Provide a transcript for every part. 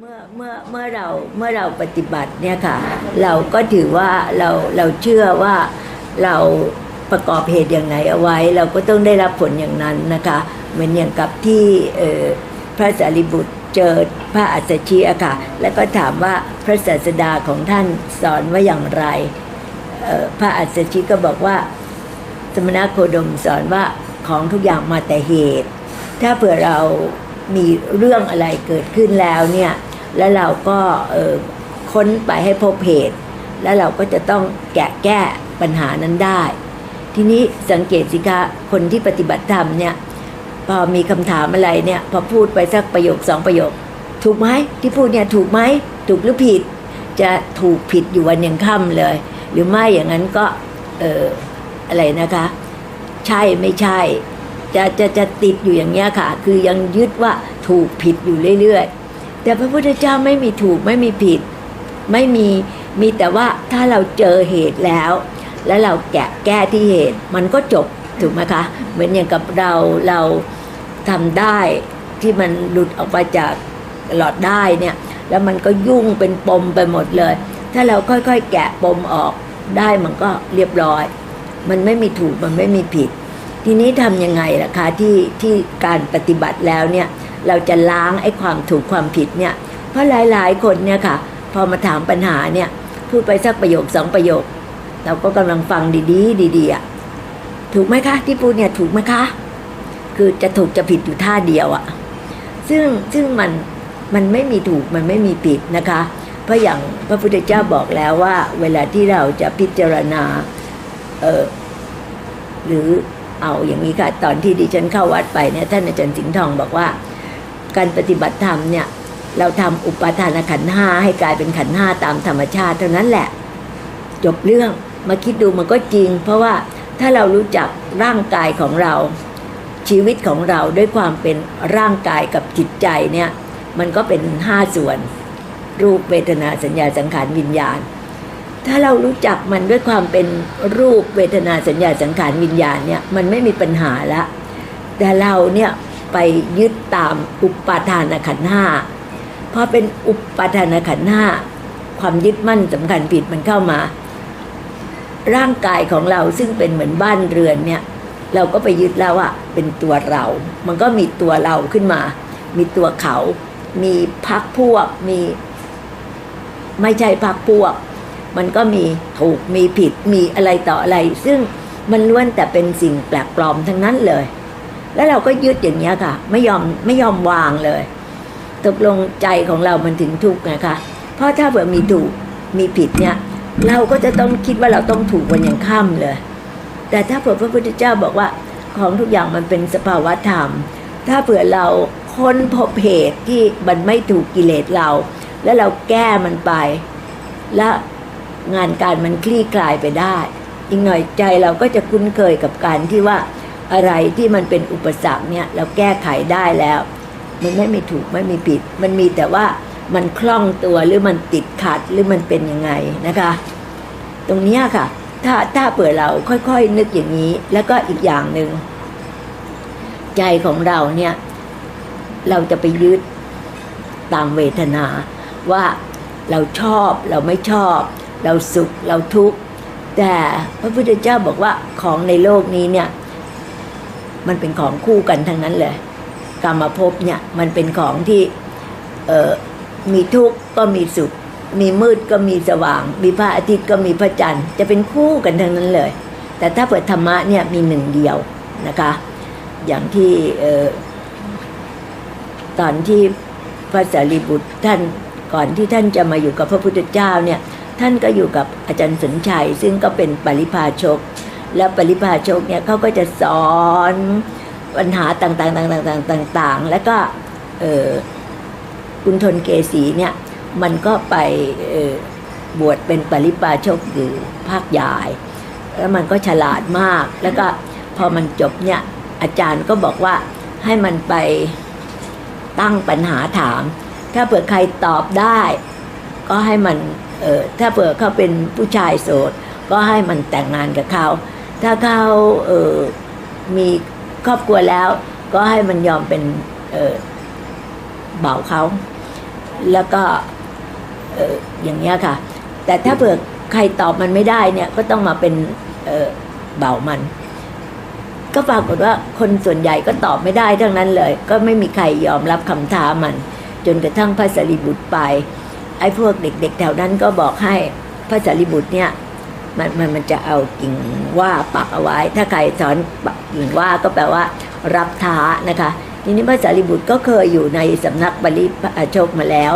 เมื่อเมื่อเมื่อเราเมื่อเราปฏิบัติเนี่ยค่ะ เราก็ถือว่าเราเราเชื่อว่าเราประกอบเหตุอย่างไหนเอาไว้ เราก็ต้องได้รับผลอย่างนั้นนะคะเหมือนอย่างกับที่พระสารีบุตรเจอพระอัสสชิอะค่ะแล้วก็ถามว่าพระศาสดาของท่านสอนว่าอย่างไรพระอัสสชิก็บอกว่า สมณโคดมสอนว่าของทุกอย่างมาแต่เหตุ ถ้าเผื่อเรามีเรื่องอะไรเกิดขึ้นแล้วเนี่ย แล้วเราก็ค้นไปให้พบเหตุ แล้วเราก็จะต้องแกะแก้ปัญหานั้นได้ ทีนี้สังเกตสิคะคนที่ปฏิบัติธรรมเนี่ยพอมีคำถามอะไรเนี่ยพอพูดไปสักประโยคสองประโยค ถูกไหมที่พูดเนี่ยถูกไหมถูกหรือผิด จะถูกผิดอยู่วันยังค่ำเลย หรือไม่อย่างนั้นก็เอออะไรนะคะ ใช่ไม่ใช่ จะจะจะติดอยู่อย่างเงี้ยค่ะ คือยังยึดว่าถูกผิดอยู่เรื่อยๆ แต่พระพุทธเจ้าไม่มีถูกไม่มีผิด ไม่มีมีแต่ว่าถ้าเราเจอเหตุแล้ว แล้วเราแกะแก้ที่เหตุ มันก็จบถูกไหมคะ เหมือนอย่างกับเราเราทำได้ที่มันหลุดออกมาจากหลอดได้เนี่ยแล้วมันก็ยุ่งเป็นปมไปหมดเลย ถ้าเราค่อยๆ แกะปมออกได้มันก็เรียบร้อย มันไม่มีถูกมันไม่มีผิด ทีนี้ทำยังไงล่ะคะที่ที่การปฏิบัติแล้วเนี่ย เราจะล้างไอ้ความถูกความผิดเนี่ย เพราะหลาย ๆ คนเนี่ยค่ะ พอมาถามปัญหาเนี่ย พูดไปสักประโยคสองประโยค เราก็กำลังฟังดีๆ ดีๆอะถูกไหมคะ ที่พูดเนี่ยถูกไหมคะ คือจะถูกจะผิดอยู่ท่าเดียวอะซึ่งซึ่งมันมันไม่มีถูกมันไม่มีผิดนะคะ เพราะอย่างพระพุทธเจ้าบอกแล้วว่า เวลาที่เราจะพิจารณาเออหรือเอาอย่างนี้ค่ะ ตอนที่ดิฉันเข้าวัดไปเนี่ยท่านอาจารย์สิงห์ทองบอกว่า การปฏิบัติธรรมเนี่ยเราทำอุปทานขันธ์ห้าให้กลายเป็นขันธ์ห้าตามธรรมชาติเท่านั้นแหละ จบเรื่องมาคิดดูมันก็จริง เพราะว่าถ้าเรารู้จักร่างกายของเราชีวิตของเราด้วยความเป็นร่างกายกับจิตใจเนี่ยมันก็เป็นห้าส่วน รูปเวทนาสัญญาสังขารวิญญาณ ถ้าเรารู้จักมันด้วยความเป็นรูปเวทนาสัญญาสังขารวิญญาณเนี่ยมันไม่มีปัญหาละแต่เราเนี่ย ไปยึดตามอุปาทานขันธ์ห้าพอเป็นอุปาทานขันธ์ห้าความยึดมั่นสำคัญผิดมันเข้ามา ร่างกายของเราซึ่งเป็นเหมือนบ้านเรือนเนี่ย เราก็ไปยึดแล้วว่าเป็นตัวเรา มันก็มีตัวเราขึ้นมา มีตัวเขา มีพักพวกมี ไม่ใช่พักพวก มันก็มีถูกมีผิดมีอะไรต่ออะไร ซึ่งมันล้วนแต่เป็นสิ่งแปลกปลอมทั้งนั้นเลย แล้วเราก็ยึดอย่างนี้ยค่ะ ไม่ยอมไม่ยอมวางเลย ตกลงใจของเรามันถึงทุกข์นะคะ เพราะถ้าเผื่อมีถูกมีผิดเนี่ยเราก็จะต้องคิดว่าเราต้องถูกวันอย่างค่ำเลย แต่ถ้าเผื่อพระพุทธเจ้าบอกว่าของทุกอย่างมันเป็นสภาวะธรรม ถ้าเผื่อเราค้นพบเหตุที่มันไม่ถูกกิเลสเรา แล้วเราแก้มันไป และงานการมันคลี่คลายไปได้ อีกหน่อยใจเราก็จะคุ้นเคยกับการที่ว่า อะไรที่มันเป็นอุปสรรคเนี่ยเราแก้ไขได้แล้ว มันไม่มีถูกไม่มีผิด มันมีแต่ว่ามันคล่องตัวหรือมันติดขัดหรือมันเป็นยังไงนะคะ ตรงนี้ค่ะ ถ้าถ้าเปิดเราค่อยๆ นึกอย่างนี้ แล้วก็อีกอย่างหนึ่งใจของเราเนี่ย เราจะไปยึดตามเวทนาว่าเราชอบเราไม่ชอบ เราสุขเราทุกข์แต่พระพุทธเจ้าบอกว่าของในโลกนี้เนี่ย มันเป็นของคู่กันทั้งนั้นเลยกรรมภพเนี่ยมันเป็นของที่เออมีทุกข์ก็มีสุข มีมืดก็มีสว่าง มีพระอาทิตย์ก็มีพระจันทร์จะเป็นคู่กันทั้งนั้นเลย แต่ถ้าเปิดธรรมะเนี่ยมีหนึ่งเดียวนะคะ อย่างที่เออตอนที่พระสารีบุตรท่านก่อนที่ท่านจะมาอยู่กับพระพุทธเจ้าเนี่ยท่านก็อยู่กับอาจารย์สนชัยซึ่งก็เป็นปริพาชก แล้วปริพาชกเนี่ยเขาก็จะสอนปัญหาต่างๆต่างๆต่างๆแล้วก็เออคุณทนเกษีเนี่ยมันก็ไปเออบวชเป็นปริปาชกอยู่ภาคใหญ่แล้วมันก็ฉลาดมาก แล้วก็พอมันจบเนี่ยอาจารย์ก็บอกว่าให้มันไปตั้งปัญหาถาม ถ้าเผื่อใครตอบได้ ก็ให้มันเออถ้าเผื่อเขาเป็นผู้ชายโสดก็ให้มันแต่งงานกับเขา ถ้าเขาเออมีครอบครัวแล้ว ก็ให้มันยอมเป็นเออเบาเขา แล้วก็เอออย่างเงี้ยค่ะ แต่ถ้าเผื่อใครตอบมันไม่ได้เนี่ยก็ต้องมาเป็นเออเบามัน ก็ปรากฏว่าคนส่วนใหญ่ก็ตอบไม่ได้ทั้งนั้นเลย ก็ไม่มีใครยอมรับคำท้ามัน จนกระทั่งพระสารีบุตรไป ไอ้พวกเด็ก ๆ แถวนั้นก็บอกให้พระสารีบุตรเนี่ย มันมันมันจะเอากิ่งว่าปักเอาไว้ ถ้าใครสอนปักกิ่งว่าก็แปลว่า รับท้านะคะทีนี้พระสารีบุตรก็เคยอยู่ในสำนักบระโชคมาแล้ว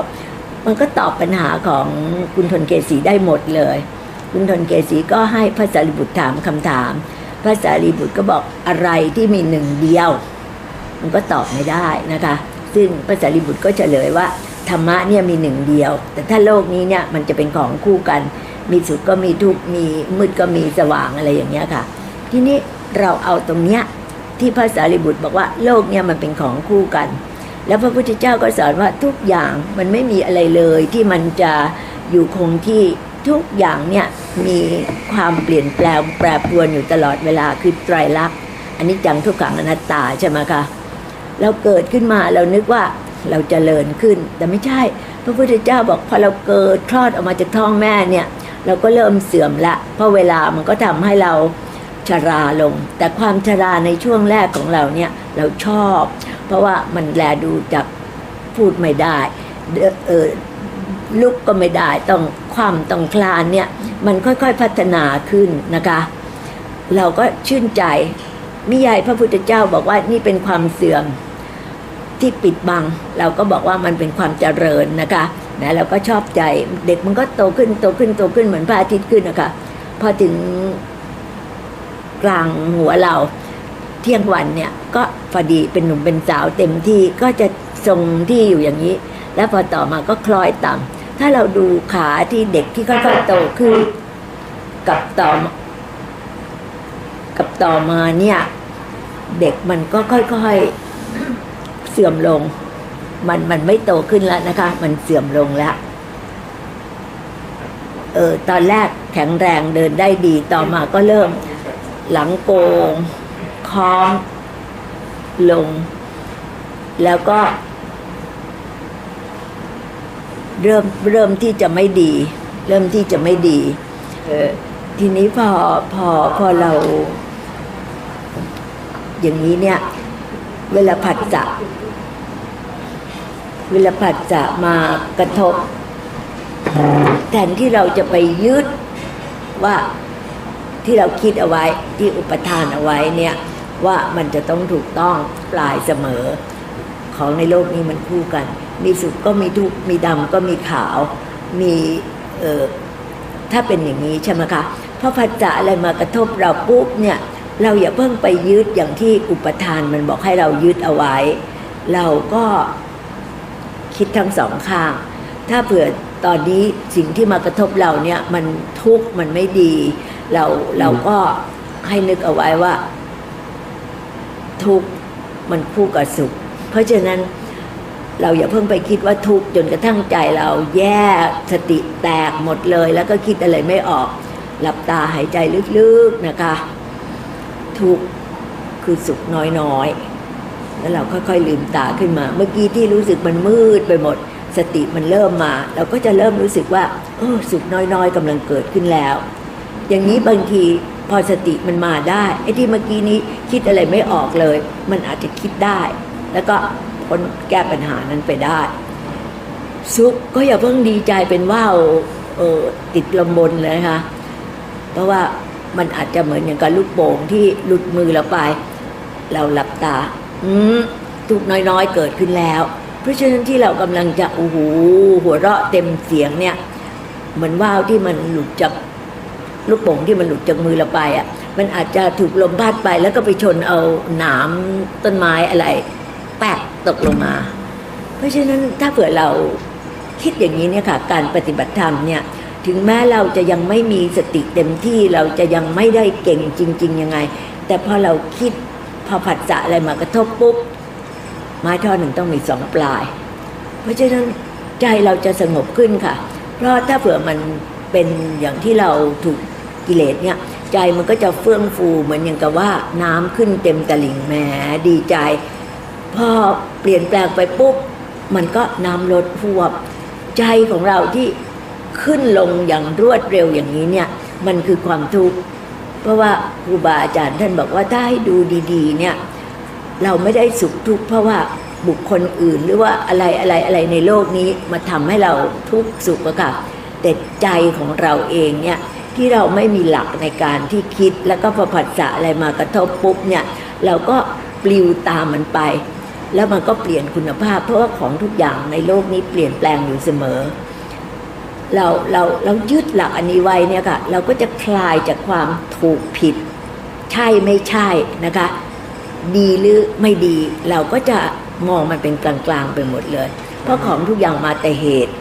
มันก็ตอบปัญหาของคุณทนเกษีได้หมดเลย คุณทนเกษีก็ให้พระสารีบุตรถามคำถาม พระสารีบุตรก็บอกอะไรที่มีหนึ่งเดียว มันก็ตอบไม่ได้นะคะ ซึ่งพระสารีบุตรก็เฉลยว่าธรรมะเนี่ยมีหนึ่งเดียว แต่ถ้าโลกนี้เนี่ยมันจะเป็นของคู่กัน มีสุขก็มีทุกข์มีมืดก็มีสว่างอะไรอย่างเงี้ยค่ะ ทีนี้เราเอาตรงเนี้ยที่พระสารีบุตรบอกว่าโลกเนี่ยมันเป็นของคู่กัน แล้วพระพุทธเจ้าก็สอนว่าทุกอย่างมันไม่มีอะไรเลยที่มันจะอยู่คงที่ทุกอย่างเนี่ยมีความเปลี่ยนแปลงแปรปรวนอยู่ตลอดเวลาคือไตรลักษณ์อันนี้จังทุกขังอนัตตาใช่ไหมคะเราเกิดขึ้นมาเรานึกว่าเราจเจริญขึ้น แต่ไม่ใช่ พระพุทธเจ้าบอกพอเราเกิดคลอดออกมาจากท้องแม่เนี่ย เราก็เริ่มเสื่อมละ เพราะเวลามันก็ทำให้เราชราลง แต่ความชราในช่วงแรกของเราเนี่ยเราชอบ เพราะว่ามันแลดูจากพูดไม่ได้เออลุกก็ไม่ได้ต้องคว่ำต้องคลานเนี่ยมันค่อยๆพัฒนาขึ้นนะคะ เราก็ชื่นใจมิยายพระพุทธเจ้าบอกว่านี่เป็นความเสื่อมที่ปิดบัง เราก็บอกว่ามันเป็นความเจริญนะคะ นะเราก็ชอบใจเด็กมันก็โตขึ้นโตขึ้นโตขึ้นเหมือนพระอาทิตย์ขึ้นนะคะพอถึงกลางหัวเราเที่ยงวันเนี่ยก็พอดีเป็นหนุ่มเป็นสาวเต็มที่ก็จะทรงที่อยู่อย่างนี้ แล้วพอต่อมาก็คล้อยต่ำถ้าเราดูขาที่เด็กที่ค่อยๆโตขึ้นกับต่อกับต่อมาเนี่ย เด็กมันก็ค่อยๆเสื่อมลง มันมันไม่โตขึ้นแล้วนะคะ มันเสื่อมลงแล้วเออตอนแรกแข็งแรงเดินได้ดีต่อมาก็เริ่ม หลังโกงคอมลง แล้วก็ เริ่มเริ่มที่จะไม่ดี เริ่มที่จะไม่ดีเออทีนี้พอพอพอเรา อย่างนี้เนี่ย เวลาผัดจะ เวลาผัดจะมากระทบแทนที่เราจะไปยึดว่าที่เราคิดเอาไว้ที่อุปทานเอาไว้เนี่ยว่ามันจะต้องถูกต้องปลายเสมอ ของในโลกนี้มันคู่กัน มีสุขก็มีทุกข์มีดำก็มีขาว มีเออถ้าเป็นอย่างนี้ใช่ไหมคะพอผัสสะอะไรมากระทบเราปุ๊บเนี่ยเราอย่าเพิ่งไปยึดอย่างที่อุปทานมันบอกให้เรายึดเอาไว้ เราก็ คิดทั้งสองข้าง ถ้าเผื่อตอนนี้สิ่งที่มากระทบเราเนี่ยมันทุกข์มันไม่ดี เราเราก็ให้นึกเอาไว้ว่า ทุกข์มันคู่กับสุข เพราะฉะนั้นเราอย่าเพิ่งไปคิดว่าทุกข์จนกระทั่งใจเราแย่สติแตกหมดเลย แล้วก็คิดอะไรไม่ออก หลับตาหายใจลึกๆนะคะ ทุกข์คือสุขน้อยๆ แล้วเราค่อยๆลืมตาขึ้นมา เมื่อกี้ที่รู้สึกมันมืดไปหมด สติมันเริ่มมา เราก็จะเริ่มรู้สึกว่าเออสุขน้อยๆกำลังเกิดขึ้นแล้ว อย่างนี้บางทีพอสติมันมาได้ไอ้ที่เมื่อกี้นี้คิดอะไรไม่ออกเลย มันอาจจะคิดได้ แล้วก็พ้นแก้ปัญหานั้นไปได้ สุขก็อย่าเพิ่งดีใจเป็นว่าวเออติดลมบนเลยนะคะเพราะว่ามันอาจจะเหมือนอย่างกับลูกโป่งที่หลุดมือเราไป เราหลับตา ทุกน้อยๆเกิดขึ้นแล้ว เพราะฉะนั้นที่เรากำลังจะโอ้โหหัวเราะเต็มเสียงเนี่ย เหมือนว่าวที่มันหลุดจากลูกโป่งที่มันหลุดจากมือเราไปอะ มันอาจจะถูกลมพัดไปแล้วก็ไปชนเอาหนามต้นไม้อะไร แปะตกลงมา เพราะฉะนั้นถ้าเผื่อเราคิดอย่างนี้เนี่ยค่ะ การปฏิบัติธรรมเนี่ยถึงแม้เราจะยังไม่มีสติเต็มที่เราจะยังไม่ได้เก่งจริง ๆ ยังไง แต่พอเราคิด พอผัสสะอะไรมากระทบปุ๊บไม้ท่อนหนึ่งต้องมีสองปลาย เพราะฉะนั้นใจเราจะสงบขึ้นค่ะ เพราะถ้าเผื่อมันเป็นอย่างที่เราถูกกิเลสเนี่ยใจมันก็จะเฟื่องฟูเหมือนอย่างกับว่าน้ำขึ้นเต็มตลิ่งแหมดีใจ พอเปลี่ยนแปลงไปปุ๊บ มันก็น้ำลดหวบ ใจของเราที่ขึ้นลงอย่างรวดเร็วอย่างนี้เนี่ย มันคือความทุกข์ เพราะว่าครูบาอาจารย์ท่านบอกว่าถ้าให้ดูดีๆ เนี่ย เราไม่ได้สุขทุกข์เพราะว่าบุคคลอื่นหรือว่าอะไรอะไรอะไรในโลกนี้มาทำให้เราทุกข์สุขอะค่ะแต่ใจของเราเองเนี่ยที่เราไม่มีหลักในการที่คิดแล้วก็พอผัสสะอะไรมากระทบปุ๊บเนี่ยเราก็ปลิวตามมันไป แล้วมันก็เปลี่ยนคุณภาพ เพราะว่าของทุกอย่างในโลกนี้เปลี่ยนแปลงอยู่เสมอ เราเราเรายึดหลักอันนี้ไว้เนี่ยค่ะเราก็จะคลายจากความถูกผิด ใช่ไม่ใช่นะคะ ดีหรือไม่ดี เราก็จะมองมันเป็นกลางๆไปหมดเลย เพราะของทุกอย่างมาแต่เหตุ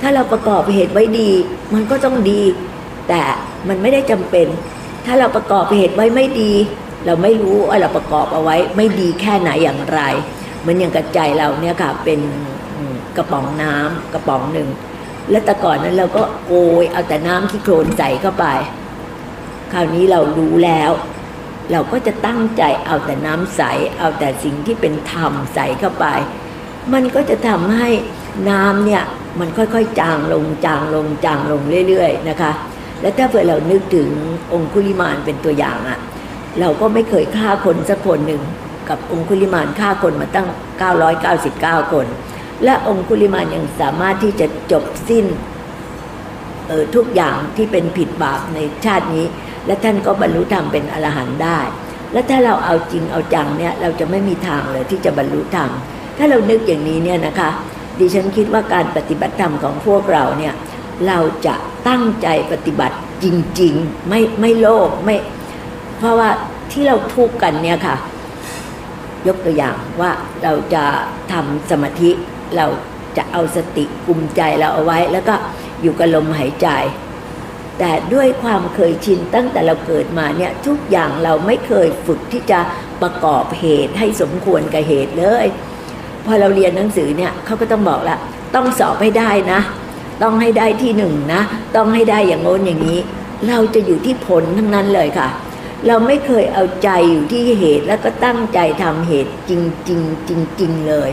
ถ้าเราประกอบเหตุไว้ดี มันก็ต้องดี แต่มันไม่ได้จำเป็น ถ้าเราประกอบเหตุไว้ไม่ดี เราไม่รู้ว่าเราประกอบเอาไว้ ไม่ดีแค่ไหนอย่างไรเหมือนอย่างกระใจเราเนี่ยค่ะเป็นกระป๋องน้ำกระป๋องหนึ่ง แล้วแต่ก่อนนั้นเราก็โกยเอาแต่น้ำที่โคลนใส่เข้าไป คราวนี้เรารู้แล้ว เราก็จะตั้งใจเอาแต่น้ำใส เอาแต่สิ่งที่เป็นธรรมใส่เข้าไป มันก็จะทำให้น้ำเนี่ยมันค่อยๆ จางลงจางลงจางลงเรื่อยๆนะคะ และถ้าเผื่อเรานึกถึงองคุลิมานเป็นตัวอย่างอะเราก็ไม่เคยฆ่าคนสักคนหนึ่งกับองคุลิมานฆ่าคนมาตั้ง 999 คน และองคุลิมานยังสามารถที่จะจบสิ้นออทุกอย่างที่เป็นผิดบาปในชาตินี้ และท่านก็บรรลุธรรมเป็นอรหันต์ได้ และถ้าเราเอาจริงเอาจังเนี่ยเราจะไม่มีทางเลยที่จะบรรลุธรรมถ้าเรานึกอย่างนี้เนี่ยนะคะ ดิฉันคิดว่าการปฏิบัติธรรมของพวกเราเนี่ยเราจะตั้งใจปฏิบัติจริง ๆ ไม่ไม่โลภไม่เพราะว่าที่เราทุกข์กันเนี่ยค่ะ ยกตัวอย่างว่าเราจะทำสมาธิ เราจะเอาสติกลุ่มใจเราเอาไว้ แล้วก็อยู่กับลมหายใจ แต่ด้วยความเคยชินตั้งแต่เราเกิดมาเนี่ยทุกอย่างเราไม่เคยฝึกที่จะประกอบเหตุให้สมควรกับเหตุเลย พอเราเรียนหนังสือเนี่ยเขาก็ต้องบอกละต้องสอบให้ได้นะ ต้องให้ได้ที่หนึ่งนะ ต้องให้ได้อย่างโน้นอย่างนี้ เราจะอยู่ที่ผลทั้งนั้นเลยค่ะ เราไม่เคยเอาใจอยู่ที่เหตุแล้วก็ตั้งใจทำเหตุจริงจริงๆจริงๆเลย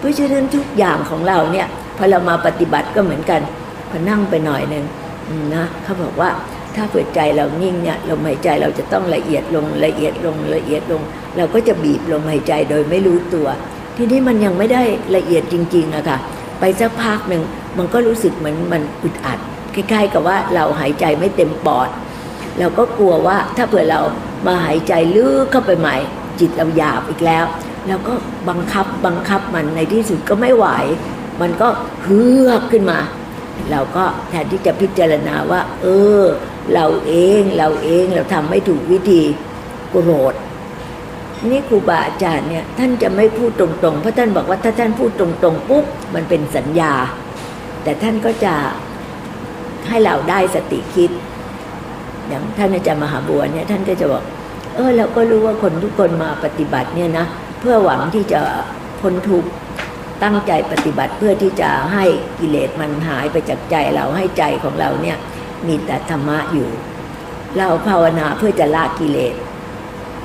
เพราะฉะนั้นทุกอย่างของเราเนี่ยพอเรามาปฏิบัติก็เหมือนกันพอนั่งไปหน่อยหนึ่งนะเขาบอกว่าถ้าเปิดใจเรานิ่งเนี่ยลมหายใจเราจะต้องละเอียดลงละเอียดลงละเอียดลง เราก็จะบีบลมหายใจโดยไม่รู้ตัว ทีนี้มันยังไม่ได้ละเอียดจริงๆอะค่ะไปสักพักหนึ่งมันก็รู้สึกเหมือนมันอึดอัดคล้ายๆกับว่าเราหายใจไม่เต็มปอด เราก็กลัวว่าถ้าเผื่อเรามาหายใจลึกเข้าไปใหม่ จิตเราหยาบอีกแล้ว เราก็บังคับบังคับมันในที่สุดก็ไม่ไหว มันก็เฮือกขึ้นมา เราก็แทนที่จะพิจารณาว่า เออ เราเองเราเองเราทำไม่ถูกวิธีโกรธนี่ครูบาอาจารย์เนี่ยท่านจะไม่พูดตรงๆ เพราะท่านบอกว่าถ้าท่านพูดตรงๆปุ๊บมันเป็นสัญญา แต่ท่านก็จะให้เราได้สติคิด อย่างท่านอาจารย์มหาบัวเนี่ยท่านก็จะบอก เออเราก็รู้ว่าคนทุกคนมาปฏิบัติเนี่ยนะ เพื่อหวังที่จะพ้นทุกข์ตั้งใจปฏิบัติเพื่อที่จะให้กิเลสมันหายไปจากใจเราให้ใจของเราเนี่ยมีแต่ธรรมะอยู่ เราภาวนาเพื่อจะละกิเลส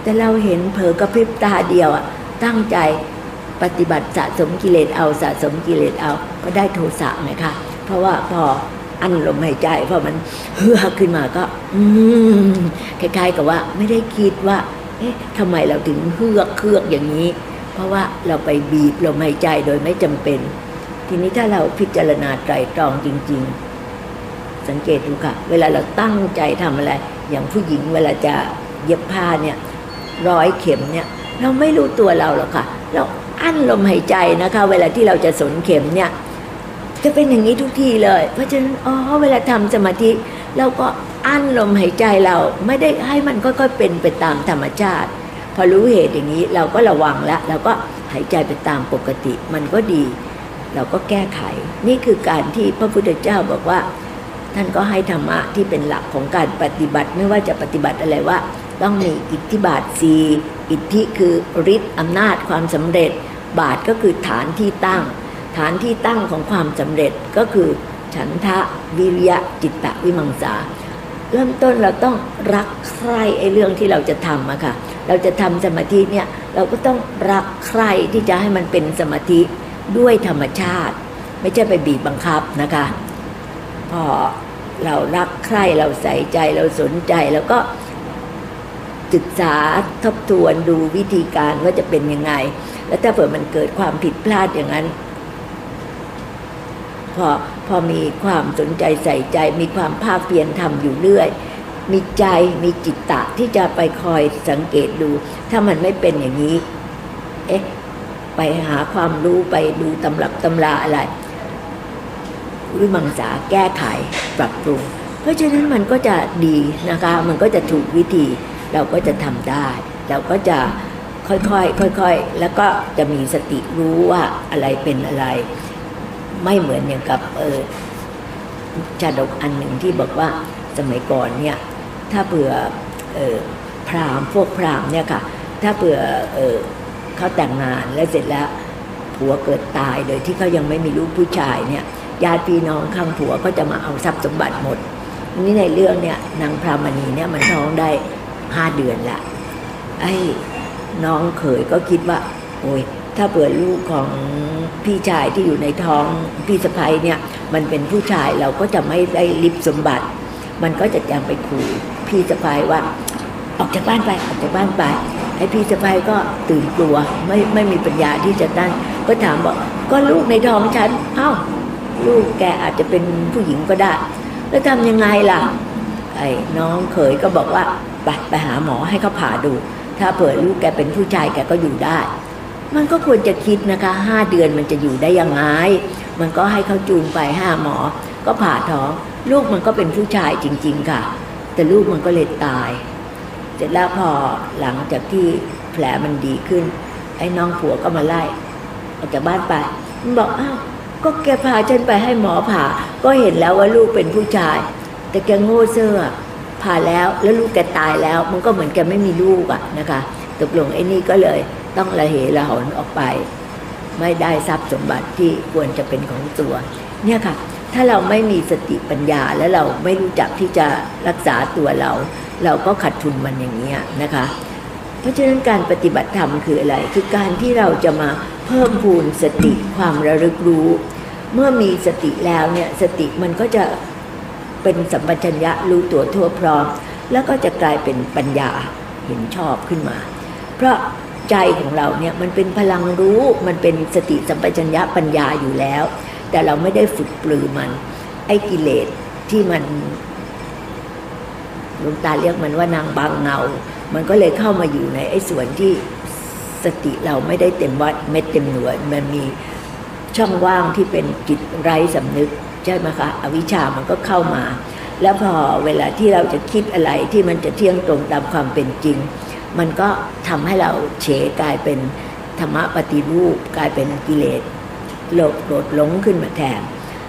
แต่เราเห็นเผลอกระพริบตาเดียวอะตั้งใจปฏิบัติสะสมกิเลสเอาสะสมกิเลสเอาก็ได้โทสะไงคะเพราะว่าพออั้นลมหายใจพอมันเฮือกขึ้นมาก็ อืมคล้ายๆกับว่าไม่ได้คิดว่า เอ๊ะทำไมเราถึงเฮือกเครือกอย่างนี้ เพราะว่าเราไปบีบลมหายใจโดยไม่จำเป็น ทีนี้ถ้าเราพิจารณาไตรตรองจริง ๆ สังเกตดูค่ะ เวลาเราตั้งใจทำอะไร อย่างผู้หญิงเวลาจะเย็บผ้าเนี่ยร้อยเข็มเนี่ยเราไม่รู้ตัวเราหรอกค่ะ เราอั้นลมหายใจนะคะ เวลาที่เราจะสนเข็มเนี่ย จะเป็นอย่างนี้ทุกทีเลย เพราะฉะนั้นอ๋อเวลาทำสมาธิเราก็อั้นลมหายใจเราไม่ได้ให้มันค่อยๆเป็นไปตามธรรมชาติ พอรู้เหตุอย่างนี้เราก็ระวังแล้วเราก็หายใจไปตามปกติ มันก็ดี เราก็แก้ไข นี่คือการที่พระพุทธเจ้าบอกว่า ท่านก็ให้ธรรมะที่เป็นหลักของการปฏิบัติไม่ว่าจะปฏิบัติอะไรว่า ต้องมีอิทธิบาทสีอิทธิคือฤทธิ์อำนาจความสำเร็จ บาทก็คือฐานที่ตั้ง ฐานที่ตั้งของความสำเร็จก็คือ ฉันทะวิริยะจิตตะวิมังสา เริ่มต้นเราต้องรักใคร่ไอ้เรื่องที่เราจะทำอะค่ะ เราจะทำสมาธิเนี่ยเราก็ต้องรักใคร่ที่จะให้มันเป็นสมาธิด้วยธรรมชาติ ไม่ใช่ไปบีบบังคับนะคะ พอเรารักใคร่เราใส่ใจเราสนใจแล้วก็ศึกษาทบทวนดูวิธีการว่าจะเป็นยังไง แล้วถ้าเผื่อมันเกิดความผิดพลาดอย่างนั้น พอพอมีความสนใจใส่ใจ มีความภาคเพียรทำอยู่เรื่อย มีใจมีจิตตะที่จะไปคอยสังเกตดู ถ้ามันไม่เป็นอย่างนี้ เอ๊ะ ไปหาความรู้ไปดูตำรับตำราอะไรวิมังสาแก้ไขปรับปรุง เพราะฉะนั้นมันก็จะดีนะคะ มันก็จะถูกวิธีเราก็จะทำได้ เราก็จะค่อยๆค่อยๆแล้วก็จะมีสติรู้ว่าอะไรเป็นอะไร ไม่เหมือนอย่างกับเออชาดกอันหนึ่งที่บอกว่าสมัยก่อนเนี่ยถ้าเผื่อเออพราหมณ์พวกพราหมณ์เนี่ยค่ะ ถ้าเผื่อเออเขาแต่งงานแล้วเสร็จแล้วผัวเกิดตายโดยที่เขายังไม่มีลูกผู้ชายเนี่ยญาติพี่น้องข้างผัวก็จะมาเอาทรัพย์สมบัติหมด นี่ในเรื่องเนี่ยนางพรามณีเนี่ยมันท้องได้ห้าเดือนละไอ้น้องเขยก็คิดว่า โอ้ย ถ้าเปิดลูกของพี่ชายที่อยู่ในท้องพี่สะพ้ยเนี่ย มันเป็นผู้ชายเราก็จะไม่ได้ริบสมบัติ มันก็จะยังไปขู่พี่สะพ้ยว่า ออกจากบ้านไปออกจากบ้านไปไอ้พี่สะพ้ยก็ตื่นกลัวไม่ไม่มีปัญญาที่จะตั้งก็ถามบอกก็ลูกในท้องฉันเอ้าลูกแกอาจจะเป็นผู้หญิงก็ได้ แล้วทำยังไงล่ะ ไอ้น้องเขยก็บอกว่าไปไปหาหมอให้เขาผ่าดู ถ้าเผื่อลูกแกเป็นผู้ชายแกก็อยู่ได้ มันก็ควรจะคิดนะคะห้าเดือนมันจะอยู่ได้ยังไง มันก็ให้เขาจูงไปห้าหมอ ก็ผ่าท้อง ลูกมันก็เป็นผู้ชายจริง ๆ ค่ะ แต่ลูกมันก็เลยตาย เสร็จแล้วพอหลังจากที่แผลมันดีขึ้น ไอ้น้องผัวก็มาไล่ออกจากบ้านไป มันบอกอ้าวก็แกพาฉันไปให้หมอผ่า ก็เห็นแล้วว่าลูกเป็นผู้ชาย แต่แกโง่เซ่อผ่าแล้วแล้วลูกแกตายแล้ว มันก็เหมือนแกไม่มีลูกอะนะคะตกลงไอ้นี่ก็เลย ต้องระเหระหนออกไป ไม่ได้ทรัพย์สมบัติที่ควรจะเป็นของตัว เนี่ยค่ะ ถ้าเราไม่มีสติปัญญาและเราไม่รู้จักที่จะรักษาตัวเรา เราก็ขัดทุนมันอย่างนี้นะคะ เพราะฉะนั้นการปฏิบัติธรรมคืออะไร คือการที่เราจะมาเพิ่มพูนสติความระลึกรู้ เมื่อมีสติแล้วเนี่ยสติมันก็จะเป็นสัมปชัญญะรู้ตัวทั่วพร้อม แล้วก็จะกลายเป็นปัญญาเห็นชอบขึ้นมา เพราะ ใจของเราเนี่ยมันเป็นพลังรู้มันเป็นสติสัมปชัญญะปัญญาอยู่แล้ว แต่เราไม่ได้ฝึกปลือมัน ไอ้กิเลสที่มันหลวงตาเรียกมันว่านางบางเงา มันก็เลยเข้ามาอยู่ในไอ้ส่วนที่สติเราไม่ได้เต็มวัดเม็ดเต็มหน่วยมันมีช่องว่างที่เป็นจิตไร้สำนึกใช่ไหมคะอวิชชามันก็เข้ามา แล้วพอเวลาที่เราจะคิดอะไรที่มันจะเที่ยงตรงตามความเป็นจริง มันก็ทำให้เราเฉกลายเป็นธรรมะปฏิรูปกลายเป็นกิเลสโลภโกรธหลงขึ้นมาแทน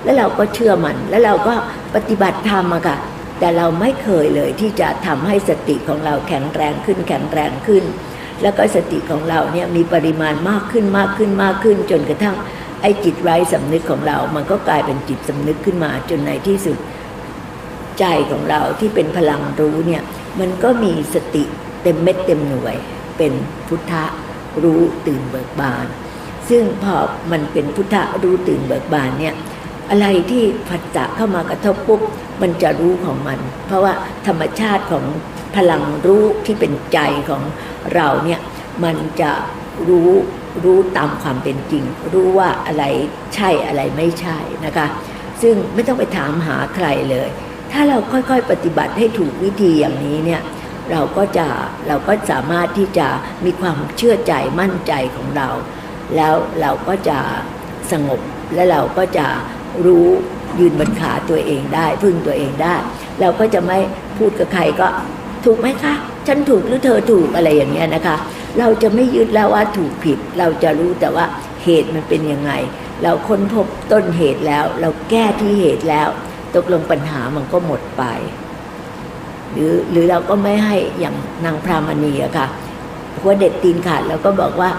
แล้วเราก็เชื่อมัน แล้วเราก็ปฏิบัติธรรมอะค่ะแต่เราไม่เคยเลยที่จะทำให้สติของเราแข็งแรงขึ้นแข็งแรงขึ้น แล้วก็สติของเราเนี่ยมีปริมาณมากขึ้นมากขึ้นมากขึ้น จนกระทั่งไอ้จิตไร้สำนึกของเรา มันก็กลายเป็นจิตสำนึกขึ้นมาจนในที่สุดใจของเราที่เป็นพลังรู้เนี่ยมันก็มีสติ เต็มเม็ดเต็มหน่วย เป็นพุทธะรู้ตื่นเบิกบาน ซึ่งพอมันเป็นพุทธะรู้ตื่นเบิกบานเนี่ยอะไรที่ผัสสะเข้ามากระทบปุ๊บมันจะรู้ของมัน เพราะว่าธรรมชาติของพลังรู้ที่เป็นใจของเราเนี่ยมันจะรู้รู้ตามความเป็นจริง รู้ว่าอะไรใช่อะไรไม่ใช่นะคะ ซึ่งไม่ต้องไปถามหาใครเลย ถ้าเราค่อยๆปฏิบัติให้ถูกวิธีอย่างนี้เนี่ย เราก็จะเราก็สามารถที่จะมีความเชื่อใจมั่นใจของเรา แล้วเราก็จะสงบและเราก็จะรู้ยืนบนขาตัวเองได้พึ่งตัวเองได้ เราก็จะไม่พูดกับใครก็ถูกไหมคะ ฉันถูกหรือเธอถูกอะไรอย่างเงี้ยนะคะ เราจะไม่ยึดแล้วว่าถูกผิด เราจะรู้แต่ว่าเหตุมันเป็นยังไง เราค้นพบต้นเหตุแล้ว เราแก้ที่เหตุแล้ว ตกลงปัญหามันก็หมดไป หรือหรือเราก็ไม่ให้อย่างนางพรามณีอะค่ะหัวเด็ดตีนขาดเราก็บอกว่า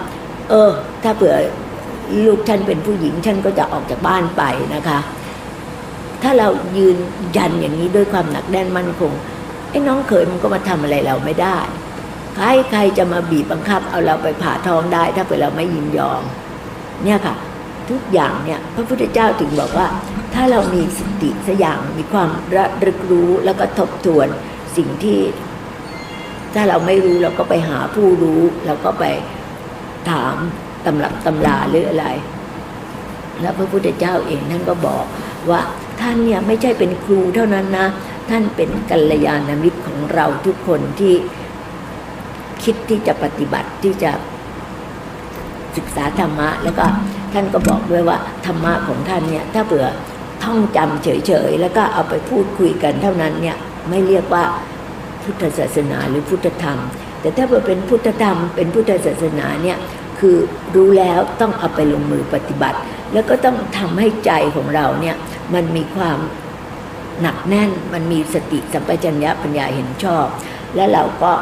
เออ ถ้าเผื่อลูกฉันเป็นผู้หญิงฉันก็จะออกจากบ้านไปนะคะ ถ้าเรายืนยันอย่างนี้ด้วยความหนักแน่นมั่นคงไอ้น้องเขยมันก็มาทำอะไรเราไม่ได้ ใครใครจะมาบีบบังคับ เอาเราไปผ่าท้องได้ ถ้าเผื่อเราไม่ยินยอม เนี่ยค่ะ ทุกอย่างเนี่ยพระพุทธเจ้าถึงบอกว่า ถ้าเรามีสติสักอย่างมีความระลึกรู้แล้วก็ทบทวน สิ่งที่ ถ้าเราไม่รู้เราก็ไปหาผู้รู้เราก็ไปถามตำรับตำราหรืออะไร แล้วพระพุทธเจ้าเองท่านก็บอกว่าท่านเนี่ยไม่ใช่เป็นครูเท่านั้นนะ ท่านเป็นกัลยาณมิตรของเราทุกคนที่คิดที่จะปฏิบัติที่จะศึกษาธรรมะ แล้วก็ท่านก็บอกด้วยว่าธรรมะของท่านเนี่ยถ้าเผื่อท่องจำเฉยๆ แล้วก็เอาไปพูดคุยกันเท่านั้นเนี่ยไม่เรียกว่า พุทธศาสนาหรือพุทธธรรม แต่ถ้าเผื่อเป็นพุทธธรรมเป็นพุทธศาสนาเนี่ยคือรู้แล้วต้องเอาไปลงมือปฏิบัติ แล้วก็ต้องทำให้ใจของเราเนี่ยมันมีความหนักแน่นมันมีสติสัมปชัญญะปัญญาเห็นชอบ และเราก็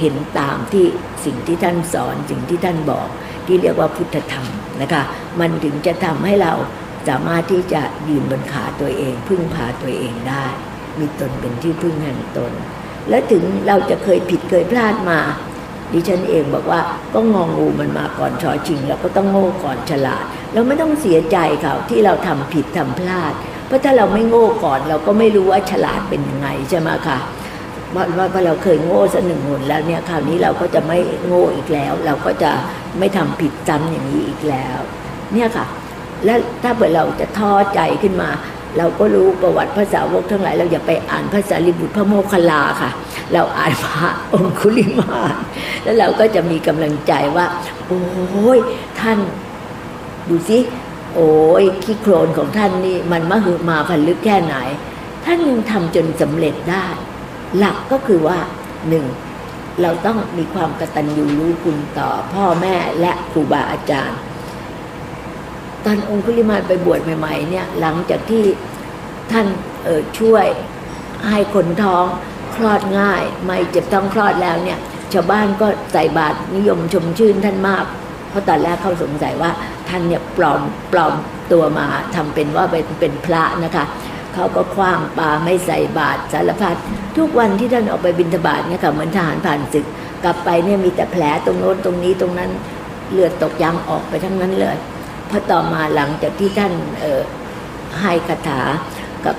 เห็นตามที่สิ่งที่ท่านสอนสิ่งที่ท่านบอก ที่เรียกว่าพุทธธรรมนะคะมันถึงจะทำให้เราสามารถที่จะยืนบนขาตัวเอง พึ่งพาตัวเองได้ มีตนเป็นที่พึ่งแห่งตน และถึงเราจะเคยผิดเคยพลาดมา ดิฉันเองบอกว่าก็งองงูมันมาก่อนชอชิงเราก็ต้องโง่ก่อนฉลาด เราไม่ต้องเสียใจเขาที่เราทำผิดทำพลาด เพราะถ้าเราไม่โง่ก่อนเราก็ไม่รู้ว่าฉลาดเป็นยังไงใช่ไหมคะว่าว่าเราเคยโง่สักหนึ่งหนแล้วเนี่ยคราวนี้เราก็จะไม่โง่อีกแล้ว เราก็จะไม่ทำผิดซ้ำอย่างนี้อีกแล้ว เนี่ยค่ะ และถ้าเผื่อเราจะท้อใจขึ้นมา เราก็รู้ประวัติภาษาวกทั้งหลาย เราอย่าไปอ่านภาษาลิบุตรพระโมคคัลลาค่ะ เราอ่านพระองคุลิมานแล้วเราก็จะมีกำลังใจว่า โอ้ยท่านดูสิโอ้ยขี้โคลนของท่านนี่มันมหึมาพันลึกแค่ไหน ท่านยังทำจนสำเร็จได้ หลักก็คือว่าหนึ่งเราต้องมีความกตัญญูรู้คุณต่อพ่อแม่และครูบาอาจารย์ ตอนองคุลิมานไปบวชใหม่ๆเนี่ยหลังจากที่ท่านช่วยให้คนท้องคลอดง่าย ไม่เจ็บท้องคลอดแล้วเนี่ยชาวบ้านก็ใส่บาตรนิยมชมชื่นท่านมาก เพราะตอนแรกเขาสงสัยว่าท่านเนี่ยปลอมปลอมตัวมาทำเป็นว่าเป็นเป็นพระนะคะเขาก็คว้างปลาไม่ใส่บาตรสารพัดทุกวันที่ท่านออกไปบิณฑบาตเนี่ยค่ะเหมือนทหารผ่านศึก กลับไปเนี่ยมีแต่แผลตรงโน้นตรงนี้ตรงนั้นเลือดตกยางออกไปทั้งนั้นเลย พอต่อมาหลังจากที่ท่านให้คาถากับ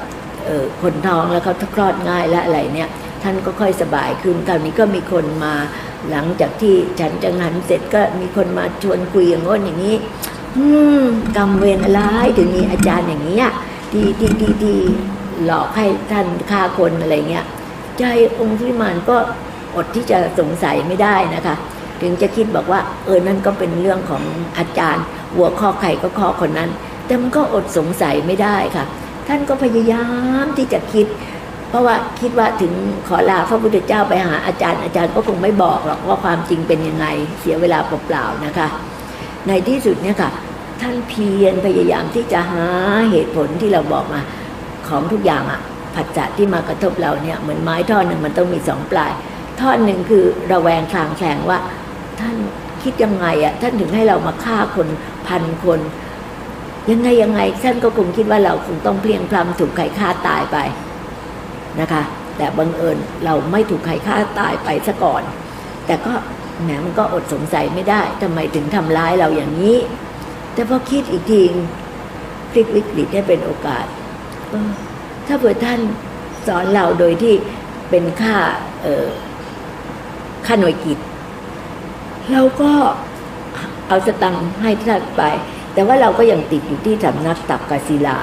คนท้องแล้วเขาคลอดง่ายและอะไรเนี่ยท่านก็ค่อยสบายขึ้นคราวนี้ก็มีคนมาหลังจากที่ฉันจังหันเสร็จก็มีคนมาชวนคุยอย่างโน้นอย่างนี้ อืมกรรมเวรอะไรถึงมีอาจารย์อย่างเงี้ที่ที่ที่ที่หลอกให้ท่านฆ่าคนอะไรเงี้ยใจองค์พิมานก็อดที่จะสงสัยไม่ได้นะคะ ถึงจะคิดบอกว่า เออนั่นก็เป็นเรื่องของอาจารย์ หัวข้อไข่ก็ข้อคนนั้น แต่มันก็อดสงสัยไม่ได้ค่ะ ท่านก็พยายามที่จะคิด เพราะว่าคิดว่าถึงขอลาพระพุทธเจ้าไปหาอาจารย์อาจารย์ก็คงไม่บอกหรอกว่าความจริงเป็นยังไงเสียเวลาเปล่าๆนะคะ ในที่สุดเนี่ยค่ะ ท่านเพียรพยายามที่จะหาเหตุผลที่เราบอกมาของทุกอย่างอะผัสสะที่มากระทบเราเนี่ยเหมือนไม้ท่อนหนึ่งมันต้องมีสองปลาย ท่อนหนึ่งคือระแวงคลางแคลงว่าท่าน คิดยังไงอะท่านถึงให้เรามาฆ่าคนพันคน ยังไงยังไงท่านก็คงคิดว่าเราคงต้องเพลียงพล้ำถูกใครฆ่าตายไปนะคะ แต่บังเอิญเราไม่ถูกใครฆ่าตายไปซะก่อน แต่ก็แหมมันก็อดสงสัยไม่ได้ทำไมถึงทำร้ายเราอย่างนี้ แต่พอคิดอีกทีพลิกวิกฤตให้เป็นโอกาสถ้าเผื่อท่านสอนเราโดยที่เป็นค่าเออค่าหน่วยกิจ เราก็เอาสตังค์ให้ท่านไป แต่ว่าเราก็ยังติดอยู่ที่สำนักตักกศิลา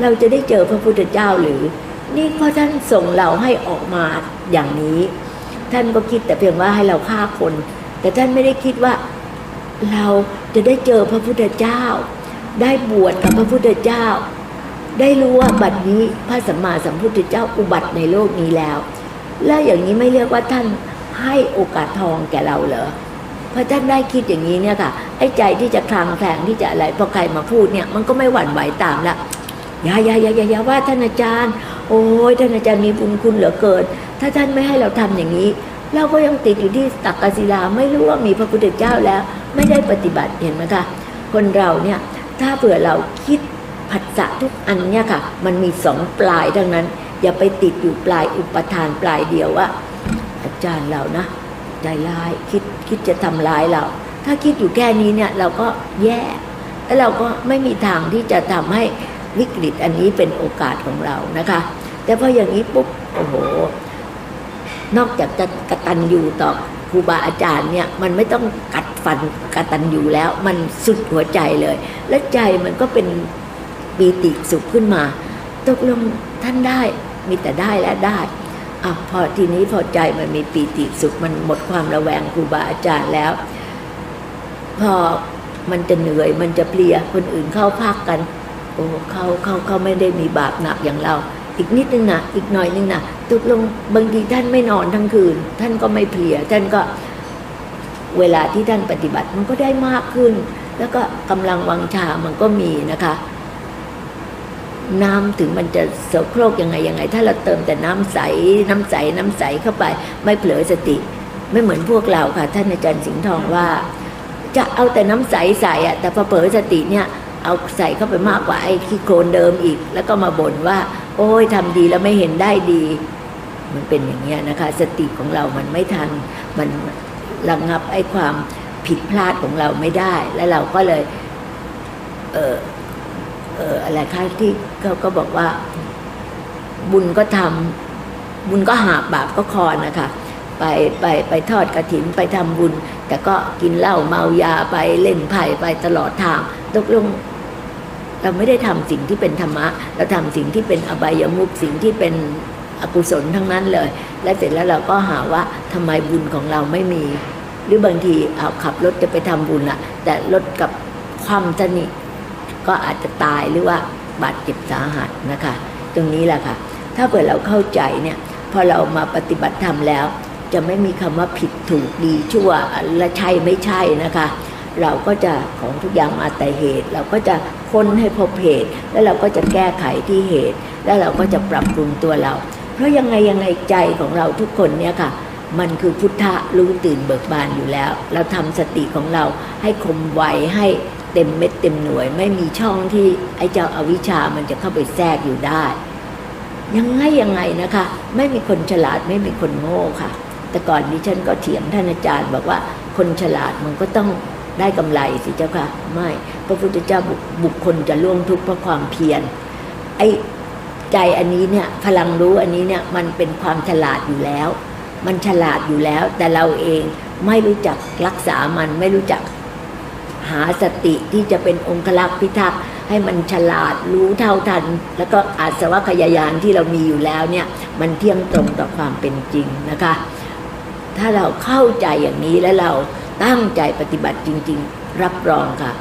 เราจะได้เจอพระพุทธเจ้าหรือ นี่ก็ท่านส่งเราให้ออกมาอย่างนี้ ท่านก็คิดแต่เพียงว่าให้เราฆ่าคน แต่ท่านไม่ได้คิดว่าเราจะได้เจอพระพุทธเจ้า ได้บวชกับพระพุทธเจ้า ได้รู้ว่าบัดนี้พระสัมมาสัมพุทธเจ้าอุบัติในโลกนี้แล้ว แล้วอย่างนี้ไม่เรียกว่าท่านให้โอกาสทองแก่เราเหรอ พอท่านได้คิดอย่างนี้เนี่ยค่ะไอ้ใจที่จะคลางแคลงที่จะอะไรพอใครมาพูดเนี่ยมันก็ไม่หวั่นไหวตามละอย่าอย่าอย่าอย่าอย่าว่าท่านอาจารย์ โอ้ยท่านอาจารย์มีบุญคุณเหลือเกิน ถ้าท่านไม่ให้เราทำอย่างนี้ เราก็ยังติดอยู่ที่ตักกศิลาไม่รู้ว่ามีพระพุทธเจ้าแล้ว ไม่ได้ปฏิบัติเห็นไหมคะคนเราเนี่ยถ้าเผื่อเราคิดผัสสะทุกอันเนี่ยค่ะ มันมีสองปลายทั้งนั้น อย่าไปติดอยู่ปลายอุปทานปลายเดียวว่าอาจารย์เรานะใจร้ายคิด คิดจะทำร้ายเรา ถ้าคิดอยู่แค่นี้เนี่ยเราก็แย่ แล้วเราก็ไม่มีทางที่จะทำให้วิกฤตอันนี้เป็นโอกาสของเรานะคะ แต่พออย่างนี้ปุ๊บโอ้โห นอกจากจะกระตัญญูต่อครูบาอาจารย์เนี่ยมันไม่ต้องกัดฟันกระตัญญูแล้ว มันสุดหัวใจเลย และใจมันก็เป็นปีติสุขขึ้นมา ตกลงท่านได้มีแต่ได้และได้ อะพอทีนี้พอใจมันมีปีติสุขมันหมดความระแวงครูบาอาจารย์แล้ว พอมันจะเหนื่อยมันจะเพลียคนอื่นเข้าพักกัน โอ้เขาเขาเขาไม่ได้มีบาปหนักอย่างเรา อีกนิดนึงนะอีกหน่อยนึงนะตกลงบางทีท่านไม่นอนทั้งคืน ท่านก็ไม่เพลีย ท่านก็เวลาที่ท่านปฏิบัติมันก็ได้มากขึ้น แล้วก็กำลังวังชามันก็มีนะคะ น้ำถึงมันจะโสโครกยังไงยังไง ถ้าเราเติมแต่น้ำใสน้ำใสน้ำใสเข้าไป ไม่เผลอสติ ไม่เหมือนพวกเราค่ะ ท่านอาจารย์สิงห์ทองว่า จะเอาแต่น้ำใสใส่อะแต่พอเผลอสติเนี่ยเอาใส่เข้าไปมากกว่าไอ้ขี้โคลนเดิมอีก แล้วก็มาบ่นว่า โอ้ยทำดีแล้วไม่เห็นได้ดี มันเป็นอย่างเงี้ยนะคะ สติของเรามันไม่ทันมันระงับไอ้ความผิดพลาดของเราไม่ได้ แล้วเราก็เลยเออ อออะไรคะที่เขาก็บอกว่า บุญก็ทำบุญก็หาบาปก็คอนนะคะไปไปไปทอดกระถินไปทำบุญ แต่ก็กินเหล้าเมายาไปเล่นไพ่ไปตลอดทางตกลงเราไม่ได้ทำสิ่งที่เป็นธรรมะ เราทำสิ่งที่เป็นอบายมุขสิ่งที่เป็นอกุศลทั้งนั้นเลย และเสร็จแล้วเราก็หาว่าทำไมบุญของเราไม่มี หรือบางทีเอาขับรถจะไปทำบุญอะแต่รถกับความสนิท ก็อาจจะตายหรือว่าบาดเจ็บสาหัสนะคะ ตรงนี้แหละค่ะ ถ้าเกิดเราเข้าใจเนี่ยพอเรามาปฏิบัติธรรมแล้ว จะไม่มีคำว่าผิดถูกดีชั่วและใช่ไม่ใช่นะคะ เราก็จะของทุกอย่างมาแต่เหตุ เราก็จะค้นให้พบเหตุ แล้วเราก็จะแก้ไขที่เหตุ แล้วเราก็จะปรับปรุงตัวเรา เพราะยังไงยังไงใจของเราทุกคนเนี่ยค่ะมันคือพุทธะรู้ตื่นเบิกบานอยู่แล้ว เราทำสติของเราให้คมไวให้ เต็มเม็ดเต็มหน่วย ไม่มีช่องที่ไอ้เจ้าอาวิชามันจะเข้าไปแทรกอยู่ได้ ยังไงยังไงนะคะ ไม่มีคนฉลาดไม่มีคนโง่ค่ะ แต่ก่อนนี้ฉันก็เถียงท่านอาจารย์บอกว่าคนฉลาดมันก็ต้องได้กำไรสิเจ้าค่ะ ไม่พระพุทธเจ้าบุคคลจะล่วงทุกข์เพราะความเพียรไอ้ใจอันนี้เนี่ยพลังรู้อันนี้เนี่ยมันเป็นความฉลาดอยู่แล้ว มันฉลาดอยู่แล้ว แต่เราเองไม่รู้จักรักษามันไม่รู้จัก หาสติที่จะเป็นองคลักษ์พิทักษ์ให้มันฉลาดรู้เท่าทัน แล้วก็อาสวะขยายานที่เรามีอยู่แล้วเนี่ยมันเที่ยงตรงต่อความเป็นจริงนะคะ ถ้าเราเข้าใจอย่างนี้แล้วเราตั้งใจปฏิบัติจริง ๆ รับรองค่ะ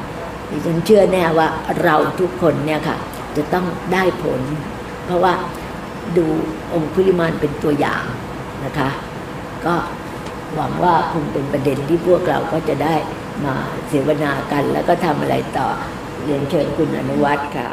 ดิฉันเชื่อแน่ว่าเราทุกคนเนี่ยค่ะ จะต้องได้ผล เพราะว่าดูองคุลิมานเป็นตัวอย่างนะคะ ก็หวังว่าคงเป็นประเด็นที่พวกเราก็จะได้ มาเสวนากันแล้วก็ทำอะไรต่อเรียนเชิญคุณอนุวัฒน์ค่ะ